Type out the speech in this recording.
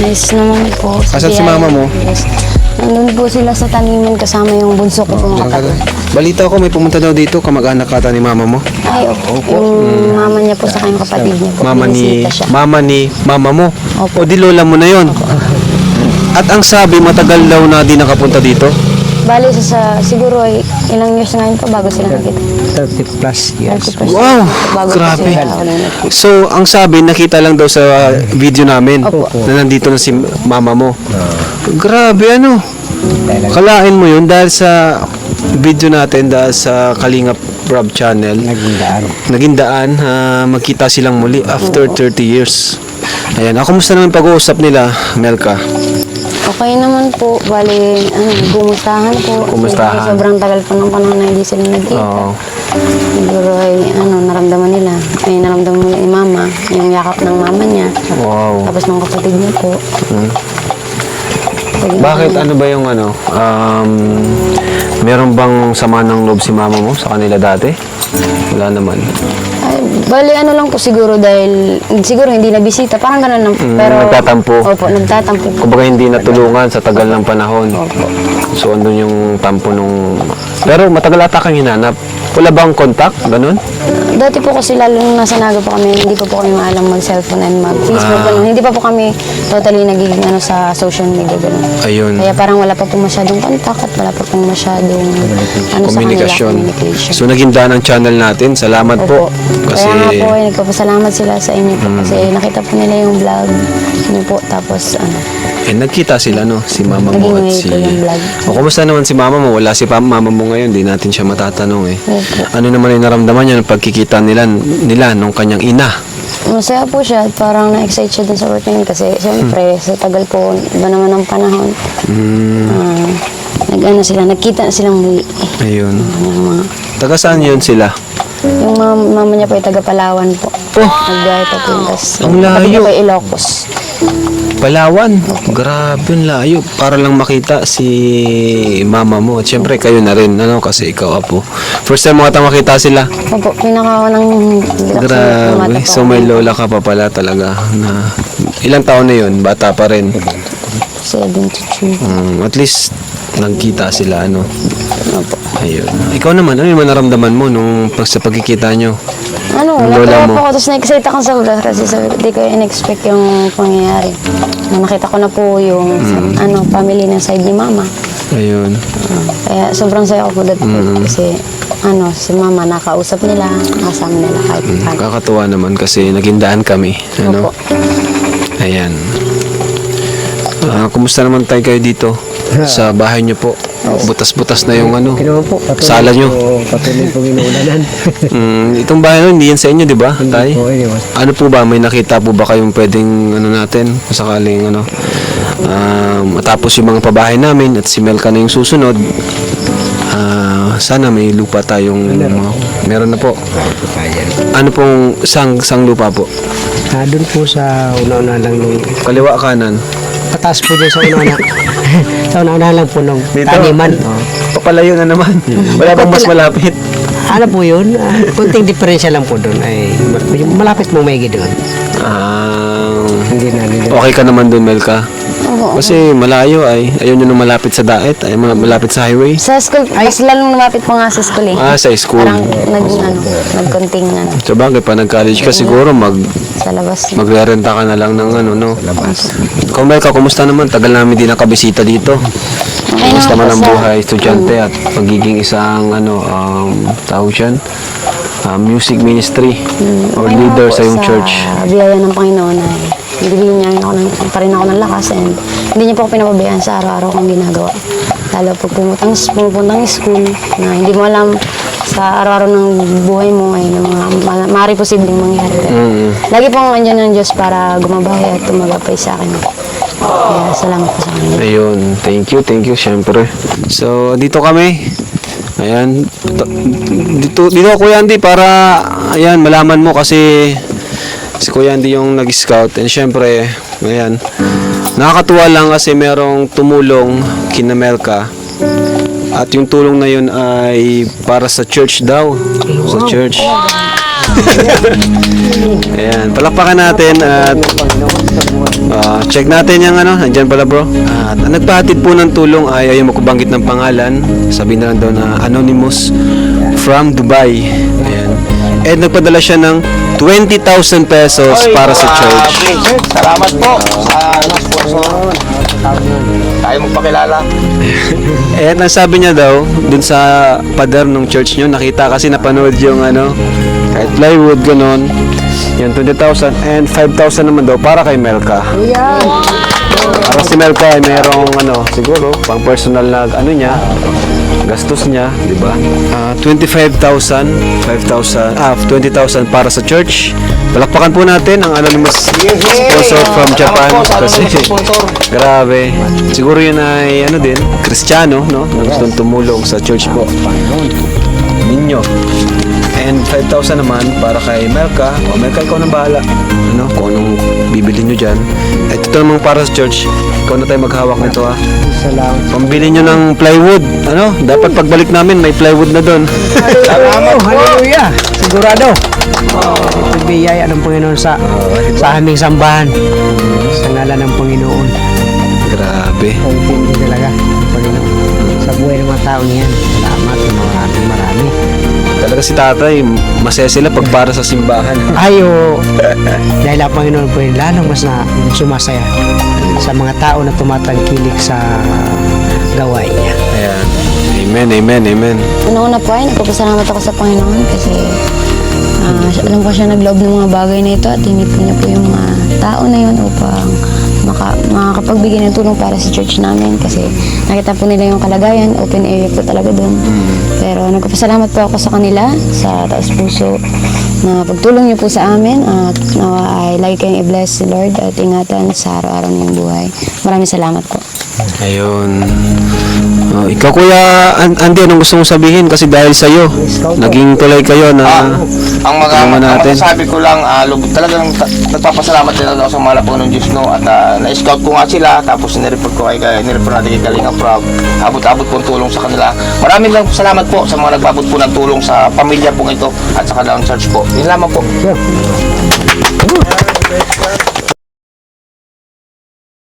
Nice naman po. Asan si mama mo? Yes. Nandun po sila sa taniman kasama yung bunso ko pong Diyan ka na. Balita ko may pumunta daw dito, kamag-anak kata ni mama mo. Ay, opo. Yung mama niya po sa kanyang kapatid niya po. Mm. Mama ni, Binisita siya. mama ni mama mo. Opo. O di lola mo na yon. At ang sabi, matagal daw na di nakapunta dito. Bali sa, sa siguro ay ilang years na yun po bago sila nakita. 30 plus years. 30 plus. Wow, Bago grabe. sila. So, ang sabi, nakita lang daw sa video namin Opo. na nandito na si mama mo. Grabe, ano? Kalain mo yun dahil sa video natin, dahil sa Kalingap Rob channel, Naging daan. naging daan, ah, magkita silang muli after 30 years. Ayan, ako kumusta naman pag-uusap nila, Melka? Okay naman po. Bali, ano, gumustahan po. Kumustahan. Sobrang tagal po ng panahon na hindi sila nagkita. Oo. Siguro ay ano, naramdaman nila. Ay, naramdaman nila ni mama. Yung yakap ng mama niya. Wow. Tapos ng kapatid niya po. Sige, Bakit ano ba yung ano? Um, meron bang sama ng loob si mama mo sa kanila dati? Wala naman. Ay, bali ano lang po siguro dahil siguro hindi na bisita. Parang ganun lang. po. Mm, Pero, nagtatampo. Opo, nagtatampo po. Kumbaga hindi natulungan sa tagal ng panahon. Opo. So andun yung tampo nung... Pero matagal ata kang hinanap. Wala bang contact? Ganun? Dati po kasi lalo nung nasa Naga po kami, hindi pa po kami maalam mag-cellphone and mag-Facebook. Ah. ganun. Hindi pa po kami totally nagiging ano sa social media. Ganun. Ayun. Kaya parang wala pa po masyadong contact at wala pa po masyadong ano sa kanila, communication. So naging daan ang channel natin. Salamat po. Opo. Kasi... Kaya nga po, eh, nagpapasalamat sila sa inyo po kasi nakita po nila yung vlog niyo po. Tapos, ano, Eh, nagkita sila, no? Si mama mo at si... ngayon po yung vlog. O, kumusta naman si mama mo? Wala si pa- mama mo ngayon. Di natin siya matatanong, eh. Opo. Ano naman yung naramdaman niya ng pagkikita nila, nila nung kanyang ina? masaya po siya at parang na-excite siya dun sa work niya kasi siyempre sa tagal po ba naman ng panahon Hmm, ah, nag-ano sila, nagkita na silang muli. ayun. Yung mga Taga saan yun sila? Yung mama, mama niya po ay taga Palawan po. Oh! Nagbiyahe pa po yun. Ang layo. po ay Ilocos. Palawan. Grabe ang layo. Para lang makita si mama mo. At syempre kayo na rin, ano, kasi ikaw apo. First time mo ata makita sila. Opo, pinaka ng Grabe. So may lola ka pa pala talaga na ilang taon na yun? Bata pa rin. 72. Mm, at least nagkita sila ano. Opo. Ayun. Ikaw naman, ano yung naramdaman mo nung pag sa pagkikita nyo? Ano, lola natuwa mo. po ako. Tapos na-excite ako sa vlog kasi sabi ko, di ko in-expect yung pangyayari. Nung nakita ko na po yung Mm. ano, family ng side ni mama. Ayun. Ah, kaya sobrang saya ko po dati Mm. kasi ano, si mama nakausap nila, nakasama nila kahit Mm, paano. kakatuwa naman kasi nagindaan kami. Ano? Opo. Ayan. Ah, kumusta naman tayo kayo dito? Sa bahay niyo po. Butas-butas na yung ano. Kino po, patuloy Sala nyo. po, patuloy po inuulanan. Mm, itong bahay na, hindi yan sa inyo, di ba? Tay? po, Ano po ba? May nakita po ba kayong pwedeng ano natin? Kung sakaling ano? ah, matapos yung mga pabahay namin at si Melka na yung susunod. ah, sana may lupa tayong meron na po. Ano pong sang sang lupa po? Ah, doon po sa una-una lang nung Kaliwa kanan. Pataas po dyan sa una-una. sa una-una lang po nung Dito. taniman. Papalayo na naman. Wala pang mas malapit. Ano po yun? Ah, kunting diferensya lang po doon. Ay, malapit mo may doon. Ah, Hindi na nila. okay ka naman doon, Melka. Oo. Kasi malayo ay ayaw nyo nung malapit sa daet, ay ma- malapit sa highway. Sa school, mas lalong lumapit po nga sa school eh. Ah, sa school. Parang nag, ano, nagkonting ano, Sa bagay, pa nag-college ka siguro, mag, sa labas. magrerenta ka na lang ng ano, no? Kung Melka, kumusta naman? Tagal namin di nakabisita dito. Kumusta naman man ang buhay, estudyante at pagiging isang, ano, um, tawag dyan? Ah, music ministry or Okay leader sa yung church. Sa biyaya ng Panginoon ay bibigyan niya ako ng, pa rin ako ng lakas and hindi niya po ako pinapabayaan sa araw-araw kong ginagawa. Lalo pag pumutang, pumupuntang school na hindi mo alam sa araw-araw ng buhay mo ay ng mga ma- maaari posibleng mangyari. Mm. Lagi pong andyan ng Diyos para gumabay at tumagapay sa akin. Kaya salamat po sa kanya. Ayun, thank you, thank you, syempre. So, dito kami. Ayan, dito, dito, dito Kuya Andy para, ayan, malaman mo kasi si Kuya Andy yung nag-scout and syempre, ayan, nakakatuwa lang kasi merong tumulong kina Melka at yung tulong na yun ay para sa church daw, sa church. Ayan, palakpakan natin at ah, check natin yung ano, nandyan pala bro. At ang nagpahatid po ng tulong ay ayaw makubanggit ng pangalan. Sabi na lang daw na Anonymous from Dubai. And nagpadala siya ng 20,000 pesos para sa church. Salamat po sa ano, sponsor. Tayo magpakilala. Eh, ang sabi niya daw, dun sa pader ng church niyo, nakita kasi napanood yung ano, kahit plywood, ganon. Yan, 20,000 and 5,000 naman daw para kay Melka. Para si Melka ay merong ano, siguro, pang personal na ano niya, gastos niya, di ba? Ah, 25,000, 5,000, ah, 20,000 para sa church. Palakpakan po natin ang anonymous sponsor from Japan kasi grabe. Siguro yun ay ano din, Kristiyano, no? Na gustong tumulong sa church po. Ninyo. And 5,000 naman para kay Melka. O Melka, ikaw nang bahala. Ano, kung anong bibili nyo dyan. At ito namang para sa church. Ikaw na tayo maghawak nito ha. Salamat. Pambili nyo ng plywood. Ano, dapat pagbalik namin may plywood na doon. Salamat Hallelujah. Sigurado. Ito biyaya ng Panginoon sa sa aming sambahan. Sa ngalan ng Panginoon. Grabe. Ang tindi talaga. Panginoon. Sa buhay ng mga tao niyan. Salamat. Maraming marami. Talaga si tatay, masaya sila pag para sa simbahan. Ayo. Dahil ang Panginoon po yun, lalong mas na sumasaya sa mga tao na tumatangkilik sa gawain niya. Ayan. Amen, amen, amen. Una-una po ay nagpapasalamat ako sa Panginoon kasi ah, alam ko siya nagloob ng mga bagay na ito at hinip niya po yung mga tao na yun upang maka, makakapagbigay ng tulong para sa church namin kasi nakita po nila yung kalagayan, open area po talaga doon. Pero nagpapasalamat po ako sa kanila sa taas puso na pagtulong niyo po sa amin at nawa ay lagi kayong i-bless Lord at ingatan sa araw-araw ng buhay. Maraming salamat po. Ayun. Oh, ikaw kuya, An- Andy, anong gusto mong sabihin? Kasi dahil sa'yo, naging tulay kayo na Ah, ang mga tulungan ang natin. masasabi ko lang, ah, lub, talagang ta- nagpapasalamat din ako sa mga Panginoon Diyos no at ah, na-scout ko nga sila tapos nireport ko kay kay nireport natin kay Kalinga Prab. Abot-abot po ang tulong sa kanila. Maraming lang salamat po sa mga nagbabot po ng tulong sa pamilya pong ito at sa kanilang church po. Yun lamang po.